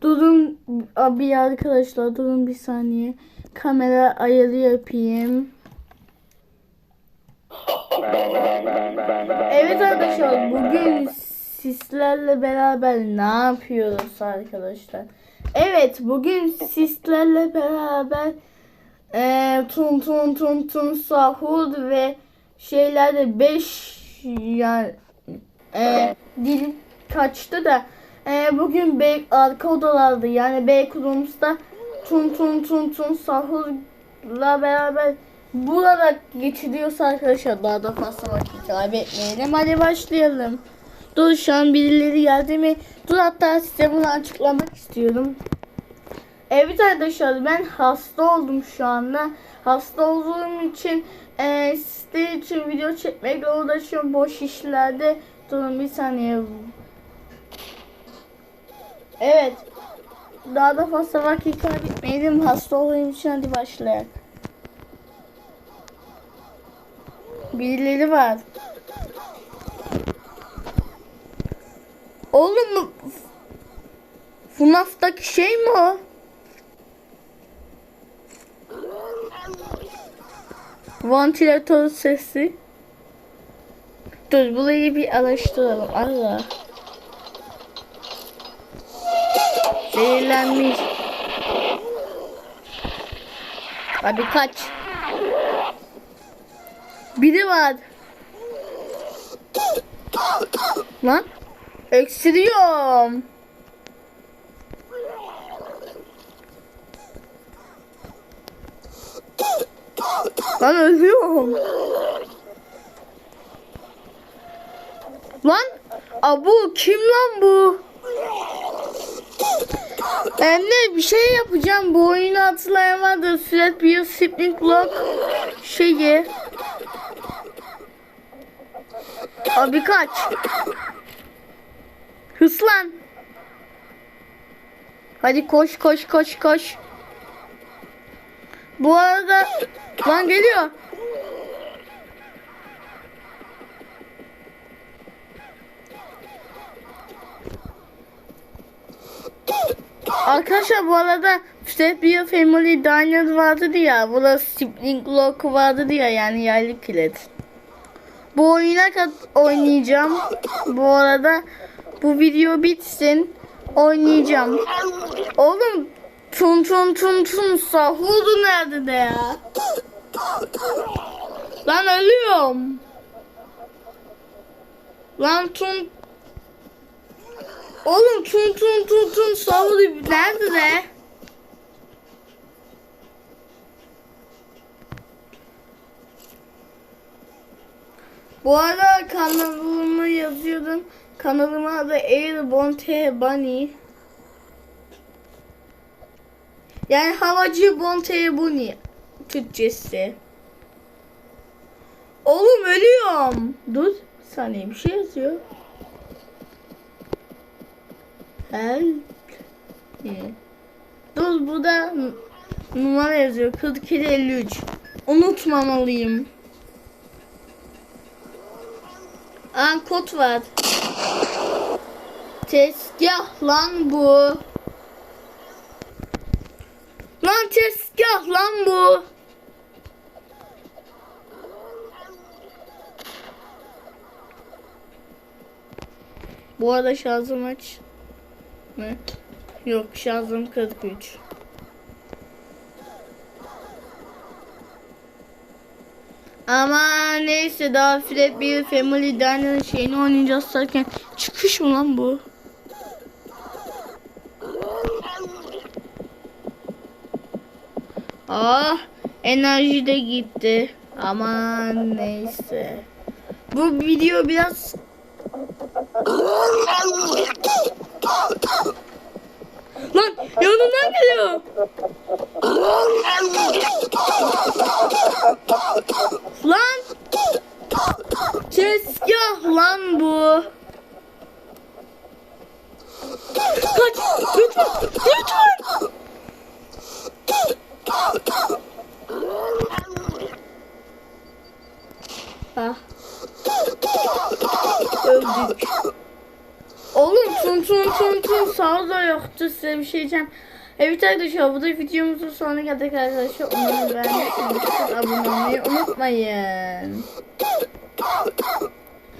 Durun abi arkadaşlar durun bir saniye. Kamera ayarı yapayım. Evet arkadaşlar bugün sizlerle beraber ne yapıyoruz arkadaşlar? Evet bugün sizlerle beraber e, tun tun tun tun sahur ve şeylerde 5 yani e, dil kaçtı da e, bugün B, arka odalarda yani B kurumuzda tun tun tun tun sahurla beraber burada geçiriyorsa arkadaşlar daha da fazla vakit kaybetmeyelim. Hadi başlayalım. Dur şu an birileri geldi mi? Dur hatta size bunu açıklamak istiyorum. Evet arkadaşlar ben hasta oldum şu anda. Hasta olduğum için e, sizler için video çekmekle uğraşıyorum boş işlerde. Durun bir saniye. Evet. Daha da fazla vakit kaybetmeyelim. Hasta olduğum için hadi başlayalım. Birileri var. Oğlum FNAF'taki şey mi o? Vantilatör sesi. Dur burayı bir araştıralım. Allah. Zehirlenmiş. Hadi kaç. Biri var. Lan. Öksürüyorum. Lan ölüyorum. Lan abu kim lan bu? Ben de bir şey yapacağım. Bu oyunu hatırlayamadım. Süret bir spring block şeyi. Abi kaç. Hıslan. Hadi koş koş koş koş. Bu arada lan geliyor. Arkadaşlar bu arada Step bir Family Diner vardı ya. Burada Spring Lock vardı ya yani yaylı kilit. Bu oyuna kat oynayacağım. Bu arada bu video bitsin. Oynayacağım. Oğlum tun tun tun tun sahudu nerede de ya? Lan ölüyorum. Lan tun Oğlum tun tun tun tun sahudu nerede de? Bu arada kanalıma yazıyordum. Kanalıma adı Airborne T Bunny. Yani havacı Bonte Bunny Türkçesi. Oğlum ölüyorum. Dur saniye bir şey yazıyor. Help. Dur burada numara yazıyor. 4253. Unutmamalıyım. Aa kod var. Tezgah lan bu. Lan tezgah lan bu. Bu arada şarjım aç. Ne? Yok şarjım 43. Ama neyse daha Fred bir Family Diner'ın şeyini oynayacağız derken çıkış mı lan bu? Ah enerji de gitti. Aman neyse. Bu video biraz Lan yanından geliyor. Lan tezgah lan bu. Kaç lütfen lütfen. Ah. Öldük. Oğlum tun tun tun tun sağ da yoktu size bir şey diyeceğim. Evet arkadaşlar bu da videomuzun sonuna geldik arkadaşlar. Umarım beğenmişsinizdir. Abone olmayı unutmayın.